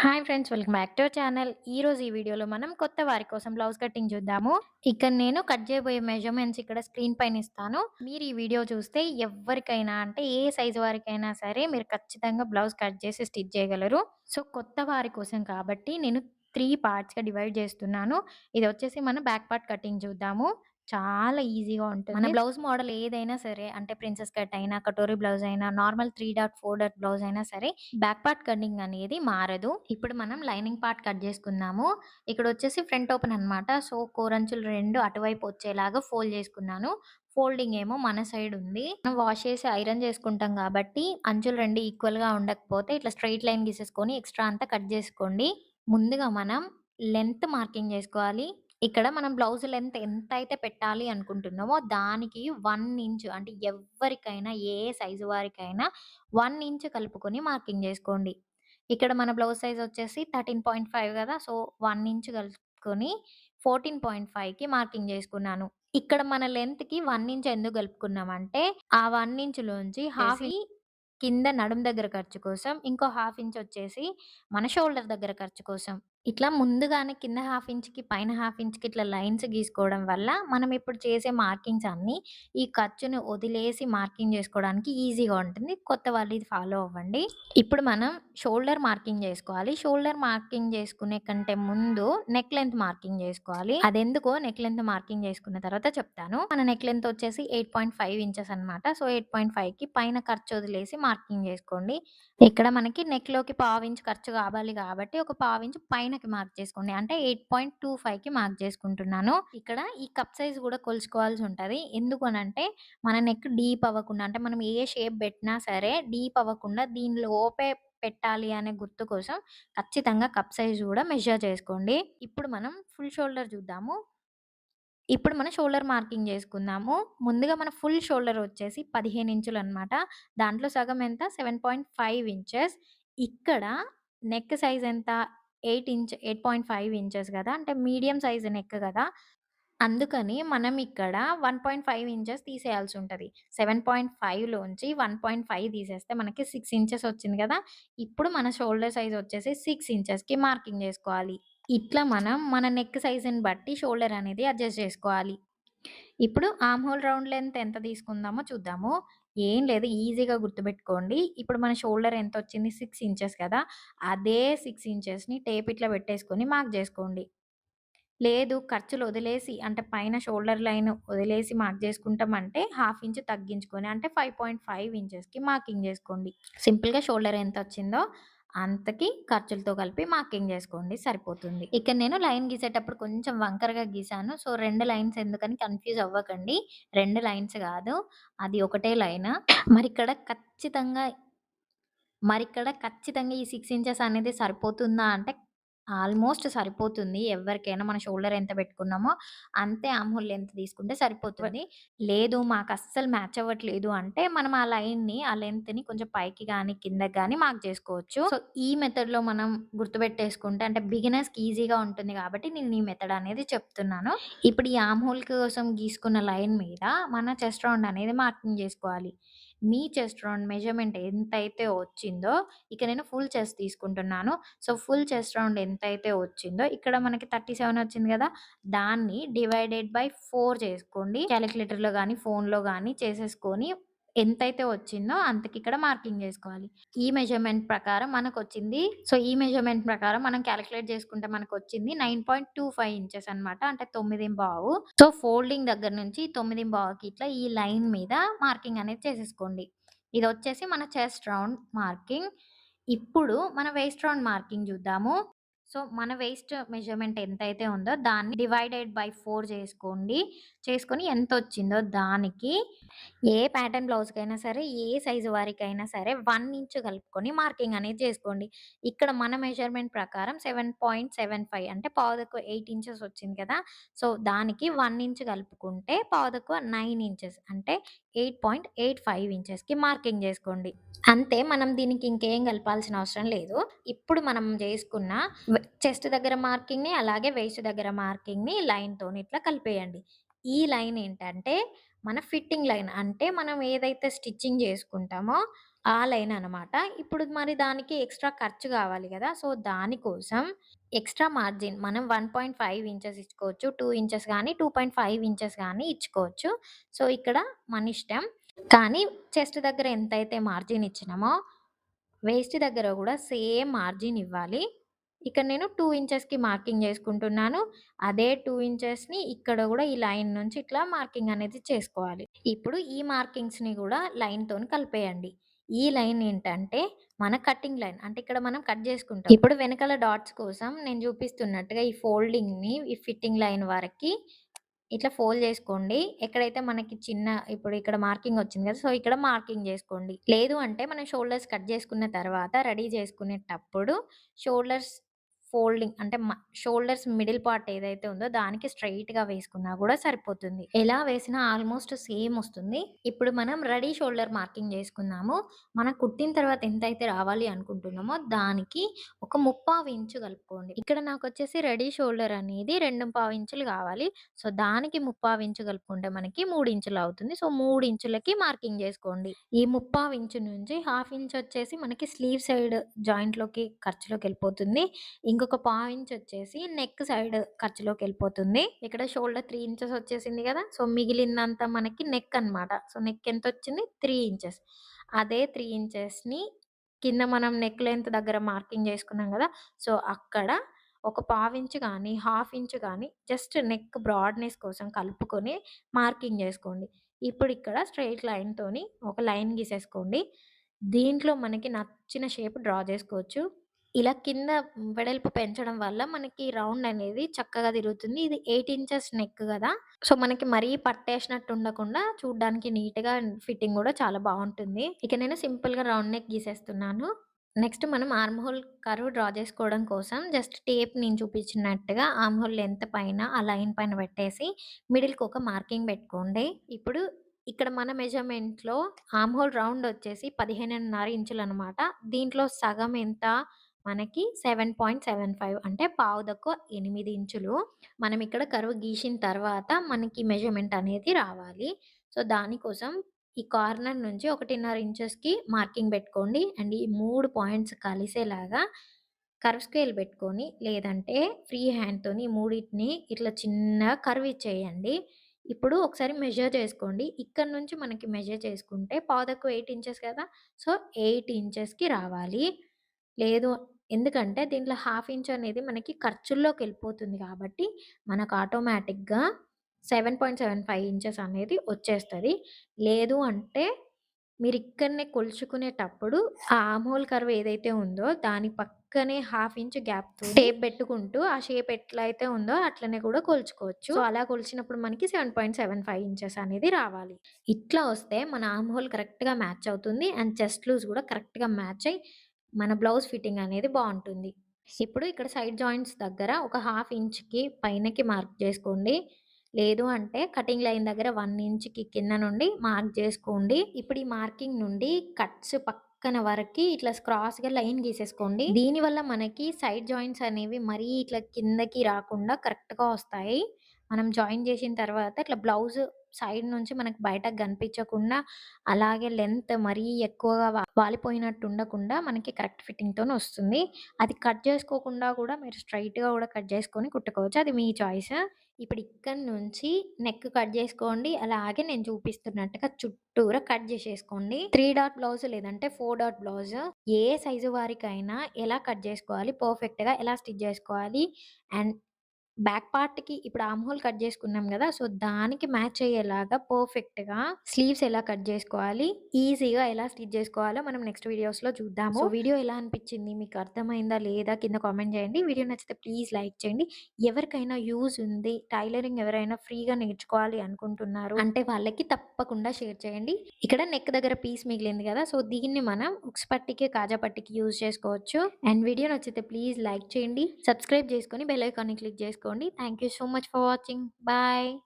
Hi friends welcome back to channel ఈ రోజు ఈ వీడియోలో మనం కొత్త వారి కోసం బ్లౌజ్ కటింగ్ చూద్దాము. ఇక్కడ నేను కట్ చేయబోయే మెజర్‌మెంట్స్ ఇక్కడ స్క్రీన్ పైన ఇస్తాను. మీరు ఈ వీడియో చూస్తే ఎవరికైనా అంటే ఏ సైజు వారికైనా సరే మీరు ఖచ్చితంగా బ్లౌజ్ కట్ చేసి స్టిచ్ చేయగలరు. సో కొత్త వారి కోసం కాబట్టి నేను త్రీ పార్ట్స్‌గా డివైడ్ చేస్తున్నాను. ఇది వచ్చేసి మన బ్యాక్ పార్ట్ కటింగ్ చూద్దాము. చాలా ఈజీగా ఉంటుంది. మన బ్లౌజ్ మోడల్ ఏదైనా సరే అంటే ప్రిన్సెస్ కట్ అయినా, కటోరీ బ్లౌజ్ అయినా, normal three dot, four dot blouse అయినా సరే బ్యాక్ పార్ట్ కటింగ్ అనేది మారదు. ఇప్పుడు మనం లైనింగ్ పార్ట్ కట్ చేసుకున్నాము ఇక్కడ వచ్చేసి ఫ్రంట్ ఓపెన్ అన్నమాట. సో కోరంచులు రెండు అటువైపు వచ్చేలాగా ఫోల్డ్ చేసుకున్నాను. ఫోల్డింగ్ ఏమో మన సైడ్ ఉంది. మనం వాష్ చేసి ఐరన్ చేసుకుంటాం కాబట్టి అంచులు రెండు ఈక్వల్‌గా ఉండకపోతే ఇట్లా స్ట్రెయిట్ లైన్ గీసేసుకొని ఎక్స్ట్రా అంతా కట్ చేసుకోండి. ముందుగా మనం లెంత్ మార్కింగ్ చేసుకోవాలి. ఇక్కడ మనం బ్లౌజ్ లెంత్ ఎంతైతే పెట్టాలి అనుకుంటున్నామో దానికి 1 ఇంచ్ అంటే ఎవ్వరికైనా ఏ సైజు వారికైనా 1 ఇంచ్ కలుపుకొని మార్కింగ్ చేసుకోండి. ఇక్కడ మన బ్లౌజ్ సైజ్ వచ్చేసి 13.5 కదా! సో 1 ఇంచ్ కలుపుకొని 14.5కి మార్కింగ్ చేసుకున్నాను. ఇక్కడ మన లెంత్‌కి 1 ఇంచ్ ఎందుకు కలుపుకున్నామంటే ఆ 1 ఇంచ్‌లోంచి హాఫ్ కింద నడుము దగ్గర ఖర్చు కోసం, ఇంకో హాఫ్ ఇంచ్ వచ్చేసి మన షోల్డర్ దగ్గర ఖర్చు కోసం. ఇట్లా ముందుగానే కింద హాఫ్ ఇంచ్‌కి, పైన హాఫ్ ఇంచ్‌కి ఇట్లా లైన్స్ గీసుకోవడం వల్ల మనం ఇప్పుడు చేసే మార్కింగ్స్ అన్నీ ఈ ఖర్చుని వదిలేసి మార్కింగ్ చేసుకోవడానికి ఈజీగా ఉంటుంది. కొత్త వాళ్ళు ఇది ఫాలో అవ్వండి. ఇప్పుడు మనం షోల్డర్ మార్కింగ్ చేసుకోవాలి. షోల్డర్ మార్కింగ్ చేసుకునే కంటే ముందు నెక్ లెంత్ మార్కింగ్ చేసుకోవాలి. అదెందుకో నెక్ లెంత్ మార్కింగ్ చేసుకున్న తర్వాత చెప్తాను. మన నెక్ లెంత్ వచ్చేసి 8.5 ఇంచెస్ అన్నమాట. సో 8.5కి పైన ఖర్చు వదిలేసి మార్కింగ్ చేసుకోండి. ఇక్కడ మనకి నెక్‌లోకి పావు ఇంచ్ ఖర్చు కావాలి కాబట్టి ఒక పావు ఇంచు పైన పైనకి మార్క్ చేసుకోండి. అంటే 8.25కి మార్క్ చేసుకుంటున్నాను. ఇక్కడ ఈ కప్ సైజ్ కూడా కొలుచుకోవాల్సి ఉంటుంది ఎందుకు అనంటే మన నెక్ డీప్ అవ్వకుండా అంటే మనం ఏ షేప్ పెట్టినా సరే డీప్ అవ్వకుండా దీనిలో ఓపే పెట్టాలి అనే గుర్తు కోసం ఖచ్చితంగా కప్ సైజ్ కూడా మెజర్ చేసుకోండి. ఇప్పుడు మనం ఫుల్ షోల్డర్ చూద్దాము. ఇప్పుడు మనం షోల్డర్ మార్కింగ్ చేసుకుందాము. ముందుగా మన ఫుల్ షోల్డర్ వచ్చేసి పదిహేను ఇంచులు అనమాట దాంట్లో సగం ఎంత 7.5 ఇంచెస్. ఇక్కడ నెక్ సైజ్ ఎంత ఎయిట్ ఇంచ్ 8.5 ఇంచెస్ కదా! అంటే మీడియం సైజ్ నెక్ కదా! అందుకని మనం ఇక్కడ 1.5 ఇంచెస్ తీసేయాల్సి ఉంటుంది సెవెన్ పాయింట్ ఫైవ్లోంచి వన్ పాయింట్ ఫైవ్ తీసేస్తే మనకి సిక్స్ ఇంచెస్ వచ్చింది కదా! ఇప్పుడు మన షోల్డర్ సైజ్ వచ్చేసి సిక్స్ ఇంచెస్‌కి మార్కింగ్ చేసుకోవాలి. ఇట్లా మనం మన నెక్ సైజుని బట్టి షోల్డర్ అనేది అడ్జస్ట్ చేసుకోవాలి. ఇప్పుడు ఆమ్ హోల్ రౌండ్ లెంత్ ఎంత తీసుకుందామో చూద్దాము. ఏం లేదు ఈజీగా గుర్తుపెట్టుకోండి. ఇప్పుడు మన షోల్డర్ ఎంత వచ్చింది సిక్స్ ఇంచెస్ కదా! అదే సిక్స్ ఇంచెస్‌ని టేప్ ఇట్లా పెట్టేసుకొని మార్క్ చేసుకోండి. లేదు ఖర్చులు వదిలేసి అంటే పైన షోల్డర్ లైన్ వదిలేసి మార్క్ చేసుకుంటామంటే హాఫ్ ఇంచ్ తగ్గించుకొని అంటే 5.5 ఇంచెస్‌కి మార్కింగ్ చేసుకోండి. సింపుల్‌గా షోల్డర్ ఎంత వచ్చిందో అంతకి ఖర్చులతో కలిపి మార్కింగ్ చేసుకోండి సరిపోతుంది. ఇక్కడ నేను లైన్ గీసేటప్పుడు కొంచెం వంకరగా గీసాను. సో రెండు లైన్స్ ఎందుకని కన్‌ఫ్యూజ్ అవ్వకండి. రెండు లైన్స్ కాదు. అది ఒకటే లైన్. మరిక్కడ ఖచ్చితంగా మరిక్కడ ఖచ్చితంగా ఈ సిక్స్ ఇంచెస్ అనేది సరిపోతుందా అంటే ఆల్మోస్ట్ సరిపోతుంది. ఎవ్వరికైనా మన షోల్డర్ ఎంత పెట్టుకున్నామో అంతే ఆర్మ్ హోల్ లెంత్ తీసుకుంటే సరిపోతుంది. లేదు మాకు అస్సలు మ్యాచ్ అవ్వట్లేదు అంటే మనం ఆ లైన్‌ని ఆ లెంత్‌ని కొంచెం పైకి గాని, కిందకి గాని మార్క్ చేసుకోవచ్చు. సో ఈ మెథడ్‌లో మనం గుర్తుపెట్టేసుకుంటే అంటే బిగినర్స్‌కి ఈజీగా ఉంటుంది కాబట్టి నేను ఈ మెథడ్ అనేది చెప్తున్నాను. ఇప్పుడు ఈ ఆర్మ్ హోల్ కోసం గీసుకున్న లైన్ మీద మన చెస్ట్ రౌండ్ అనేది మార్కింగ్ చేసుకోవాలి. మీ చెస్ట్ రౌండ్ మెజర్‌మెంట్ ఎంతైతే వచ్చిందో ఇక నేను ఫుల్ చెస్ట్ తీసుకుంటున్నాను. సో ఫుల్ చెస్ట్ రౌండ్ ఎంతైతే వచ్చిందో ఇక్కడ మనకి 37 వచ్చింది కదా! దాన్ని డివైడెడ్ బై ఫోర్ చేసుకోండి. క్యాలిక్యులేటర్లో కానీ ఫోన్‌లో కానీ చేసేసుకొని ఎంతైతే వచ్చిందో అంతకి ఇక్కడ మార్కింగ్ చేసుకోవాలి. ఈ మెజర్‌మెంట్ ప్రకారం మనకు వచ్చింది సో ఈ మెజర్‌మెంట్ ప్రకారం మనం క్యాలిక్యులేట్ చేసుకుంటే మనకు వచ్చింది nine point two five inches అనమాట అంటే 9.5 సో ఫోల్డింగ్ దగ్గర నుంచి 9.5కి ఇట్లా ఈ లైన్ మీద మార్కింగ్ అనేది చేసేసుకోండి. ఇది వచ్చేసి మన చెస్ట్ రౌండ్ మార్కింగ్. ఇప్పుడు మన వేస్ట్ రౌండ్ మార్కింగ్ చూద్దాము. సో మన వేస్ట్ మెజర్‌మెంట్ ఎంతైతే ఉందో దాన్ని డివైడెడ్ బై ఫోర్ చేసుకోండి. చేసుకొని ఎంత వచ్చిందో దానికి ఏ ప్యాటర్న్ బ్లౌజ్‌కైనా సరే, ఏ సైజు వారికైనా సరే వన్ ఇంచ్ కలుపుకొని మార్కింగ్ అనేది చేసుకోండి. ఇక్కడ మన మెజర్‌మెంట్ ప్రకారం 7.75 అంటే పావుదకు ఎయిట్ ఇంచెస్ వచ్చింది కదా! సో దానికి వన్ ఇంచ్ కలుపుకుంటే పావుదకు నైన్ ఇంచెస్ అంటే 8.85 ఇంచెస్‌కి మార్కింగ్ చేసుకోండి. అంతే మనం దీనికి ఇంకేం కలపాల్సిన అవసరం లేదు. ఇప్పుడు మనం చేసుకున్న చెస్ట్ దగ్గర మార్కింగ్‌ని అలాగే వేస్ట్ దగ్గర మార్కింగ్‌ని లైన్తో ఇట్లా కలిపేయండి. ఈ లైన్ ఏంటంటే మన ఫిట్టింగ్ లైన్. అంటే మనం ఏదైతే స్టిచ్చింగ్ చేసుకుంటామో ఆ లైన్ అనమాట. ఇప్పుడు మరి దానికి ఎక్స్‌ట్రా ఖర్చు కావాలి కదా సో, దానికోసం ఎక్స్‌ట్రా మార్జిన్ మనం 1.5 ఇంచెస్ ఇచ్చుకోవచ్చు. టూ ఇంచెస్ కానీ టూ పాయింట్ ఫైవ్ ఇంచెస్ కానీ ఇచ్చుకోవచ్చు. సో, ఇక్కడ మన ఇష్టం కానీ చెస్ట్ దగ్గర ఎంతైతే మార్జిన్ ఇచ్చినామో, వేస్ట్ దగ్గర కూడా సేమ్ మార్జిన్ ఇవ్వాలి. ఇక్కడ నేను టూ ఇంచెస్‌కి మార్కింగ్ చేసుకుంటున్నాను అదే టూ ఇంచెస్‌ని ఇక్కడ కూడా ఈ లైన్ నుంచి ఇట్లా మార్కింగ్ అనేది చేసుకోవాలి. ఇప్పుడు ఈ మార్కింగ్స్‌ని కూడా లైన్‌తోని కలిపేయండి. ఈ లైన్ ఏంటంటే మన కటింగ్ లైన్. అంటే ఇక్కడ మనం కట్ జేసుకుంటాం. ఇప్పుడు వెనకాల డాట్స్ కోసం నేను చూపిస్తున్నట్టుగా ఈ ఫోల్డింగ్‌ని ఈ ఫిట్టింగ్ లైన్ వరకి ఇట్లా ఫోల్డ్ చేసుకోండి. ఎక్కడైతే మనకి చిన్న ఇప్పుడు ఇక్కడ మార్కింగ్ వచ్చింది కదా! సో, ఇక్కడ మార్కింగ్ జేసుకోండి. లేదు అంటే మనం షోల్డర్స్ కట్ చేసుకున్న తర్వాత రెడీ చేసుకునేటప్పుడు షోల్డర్స్ ఫోల్డింగ్ అంటే షోల్డర్స్ మిడిల్ పార్ట్ ఏదైతే ఉందో దానికి స్ట్రెయిట్‌గా వేసుకున్నా కూడా సరిపోతుంది. ఎలా వేసినా ఆల్మోస్ట్ సేమ్ వస్తుంది. ఇప్పుడు మనం రెడీ షోల్డర్ మార్కింగ్ చేసుకున్నాము మనం కుట్టిన తర్వాత ఎంతైతే రావాలి అనుకుంటున్నామో దానికి ఒక ముప్పావు ఇంచు కలుపుకోండి. ఇక్కడ నాకు వచ్చేసి రెడీ షోల్డర్ అనేది 2.5 ఇంచులు కావాలి. సో, దానికి ముప్పావు ఇంచు కలుపుకుంటే మనకి మూడు ఇంచులు అవుతుంది. సో, మూడు ఇంచులకి మార్కింగ్ చేసుకోండి. ఈ ముప్పావు ఇంచు నుంచి హాఫ్ ఇంచ్ వచ్చేసి మనకి స్లీవ్ సైడ్ జాయింట్‌లోకి ఖర్చులోకెళ్ళిపోతుంది. ఇంకొక పావించ్ వచ్చేసి నెక్ సైడ్ ఖర్చులోకి వెళ్ళిపోతుంది ఇక్కడ షోల్డర్ త్రీ ఇంచెస్ వచ్చేసింది కదా సో, మిగిలిందంతా మనకి నెక్ అనమాట. సో, నెక్ ఎంత వచ్చింది త్రీ ఇంచెస్. అదే త్రీ ఇంచెస్‌ని కింద మనం నెక్ లెంత్ దగ్గర మార్కింగ్ చేసుకున్నాం కదా సో, అక్కడ ఒక పావు ఇంచు కానీ హాఫ్ ఇంచు కానీ జస్ట్ నెక్ బ్రాడ్‌నెస్ కోసం కలుపుకొని మార్కింగ్ జేసుకోండి. ఇప్పుడిక్కడ స్ట్రెయిట్ లైన్‌తోని ఒక లైన్ గీసేసుకోండి. దీంట్లో మనకి నచ్చిన షేప్ డ్రా చేసుకోవచ్చు ఇలా కింద వెడల్పు పెంచడం వల్ల మనకి రౌండ్ అనేది చక్కగా తిరుగుతుంది. ఇది ఎయిట్ ఇంచెస్ నెక్ కదా సో, మనకి మరీ పట్టేసినట్టు ఉండకుండా చూడడానికి నీట్‌గా ఫిట్టింగ్ కూడా చాలా బాగుంటుంది ఇక నేను సింపుల్‌గా రౌండ్ నెక్ గీసేస్తున్నాను. నెక్స్ట్ మనం ఆర్మ్ హోల్ కర్వ్ డ్రా చేసుకోవడం కోసం జస్ట్ టేప్ నేను చూపించినట్టుగా ఆర్మ్ హోల్ లెంత్ పైన ఆ లైన్ పైన పెట్టేసి మిడిల్‌కి ఒక మార్కింగ్ పెట్టుకోండి. ఇప్పుడు ఇక్కడ మన మెజర్‌మెంట్‌లో ఆర్మ్ హోల్ రౌండ్ వచ్చేసి పదిహేనున్నర ఇంచులు అనమాట దీంట్లో సగం ఎంత మనకి 7.75 అంటే పావు తక్కువ 8 ఇంచులు. మనం ఇక్కడ కరువు గీసిన తర్వాత మనకి మెజర్‌మెంట్ అనేది రావాలి. సో, దానికోసం ఈ కార్నర్ నుంచి 1.5 ఇంచెస్‌కి మార్కింగ్ పెట్టుకోండి. అండ్ ఈ మూడు పాయింట్స్ కలిసేలాగా కర్వ్ స్కేల్ పెట్టుకొని లేదంటే ఫ్రీ హ్యాండ్‌తోని మూడింటిని ఇట్లా చిన్నగా కర్వ్ ఇచ్చేయండి. ఇప్పుడు ఒకసారి మెజర్ చేసుకోండి. ఇక్కడ నుంచి మనకి మెజర్ చేసుకుంటే పాదకు ఎయిట్ ఇంచెస్ కదా! సో, ఎయిట్ ఇంచెస్‌కి రావాలి. లేదు ఎందుకంటే దీంట్లో హాఫ్ ఇంచ్ అనేది మనకి ఖర్చుల్లోకెళ్ళిపోతుంది కాబట్టి మనకు ఆటోమేటిక్‌గా 7.75 ఇంచెస్ అనేది వచ్చేస్తది. లేదు అంటే మీరిక్కడనే కొలుచుకునేటప్పుడు ఆ ఆర్మ్ హోల్ కర్వ్ ఏదైతే ఉందో దాని పక్కనే హాఫ్ ఇంచ్ గ్యాప్‌తో టేప్ పెట్టుకుంటూ ఆ షేప్ ఎట్లయితే ఉందో అట్లనే కూడా కొలుచుకోవచ్చు. సో, అలా కొలిచినప్పుడు మనకి 7.75 ఇంచెస్ అనేది రావాలి. ఇట్లా వస్తే మన ఆర్మ్ హోల్ కరెక్ట్‌గా మ్యాచ్ అవుతుంది. అండ్ చెస్ట్ లూజ్ కూడా కరెక్ట్‌గా మ్యాచ్ అయ్యి మన బ్లౌజ్ ఫిట్టింగ్ అనేది బాగుంటుంది ఇప్పుడు ఇక్కడ సైడ్ జాయింట్స్ దగ్గర ఒక హాఫ్ ఇంచ్‌కి పైనకి మార్క్ చేసుకోండి. లేదు అంటే కటింగ్ లైన్ దగ్గర వన్ ఇంచ్‌కి కింద నుండి మార్క్ చేసుకోండి. ఇప్పుడు ఈ మార్కింగ్ నుండి కట్స్ పక్కన వరకు ఇట్లా క్రాస్‌గా లైన్ గీసేసుకోండి. దీనివల్ల మనకి సైడ్ జాయింట్స్ అనేవి మరీ ఇట్లా కిందకి రాకుండా కరెక్ట్‌గా వస్తాయి. మనం జాయిన్ చేసిన తర్వాత ఇట్లా బ్లౌజ్ సైడ్ నుంచి మనకు బయటకు కనిపించకుండా అలాగే లెంత్ మరీ ఎక్కువగా వా వాలిపోయినట్టు ఉండకుండా మనకి కరెక్ట్ ఫిట్టింగ్తో వస్తుంది. అది కట్ చేసుకోకుండా కూడా మీరు స్ట్రైట్గా కూడా కట్ చేసుకొని కుట్టుకోవచ్చు. అది మీ చాయిస్. ఇప్పుడు ఇక్కడి నుంచి నెక్ కట్ చేసుకోండి. అలాగే నేను చూపిస్తున్నట్టుగా చుట్టూరా కట్ చేసేసుకోండి. త్రీ డాట్ బ్లౌజ్ లేదంటే ఫోర్ డాట్ బ్లౌజ్ ఏ సైజు వారికైనా ఎలా కట్ చేసుకోవాలి, పర్ఫెక్ట్‌గా ఎలా స్టిచ్ చేసుకోవాలి అండ్ బ్యాక్ పార్ట్‌కి ఇప్పుడు ఆర్మ్ హోల్ కట్ చేసుకున్నాం గదా! సో, దానికి మ్యాచ్ అయ్యేలాగా పర్ఫెక్ట్‌గా స్లీవ్స్ ఎలా కట్ చేసుకోవాలి, ఈజీగా ఎలా స్టిచ్ చేసుకోవాలో మనం నెక్స్ట్ వీడియోస్‌లో చూద్దాము. సో, వీడియో ఎలా అనిపించింది? మీకు అర్థమైందా లేదా? కింద కామెంట్ చేయండి. వీడియో నచ్చితే ప్లీజ్ లైక్ చేయండి. ఎవరికైనా యూజ్ ఉంది, టైలరింగ్ ఎవరైనా ఫ్రీగా నేర్చుకోవాలి అనుకుంటున్నారు అంటే వాళ్ళకి తప్పకుండా షేర్ చేయండి. ఇక్కడ నెక్ దగ్గర పీస్ మిగిలింది గదా! సో, దీన్ని మనం ఉక్స్ పట్టీకి, కాజా పట్టీకి యూజ్ చేసుకోవచ్చు. అండ్ వీడియో నచ్చితే ప్లీజ్ లైక్ చేయండి. సబ్స్క్రైబ్ చేసుకొని బెల్ ఐకాన్‌ని క్లిక్ చేసుకోండి. Thank you so much for watching. Bye.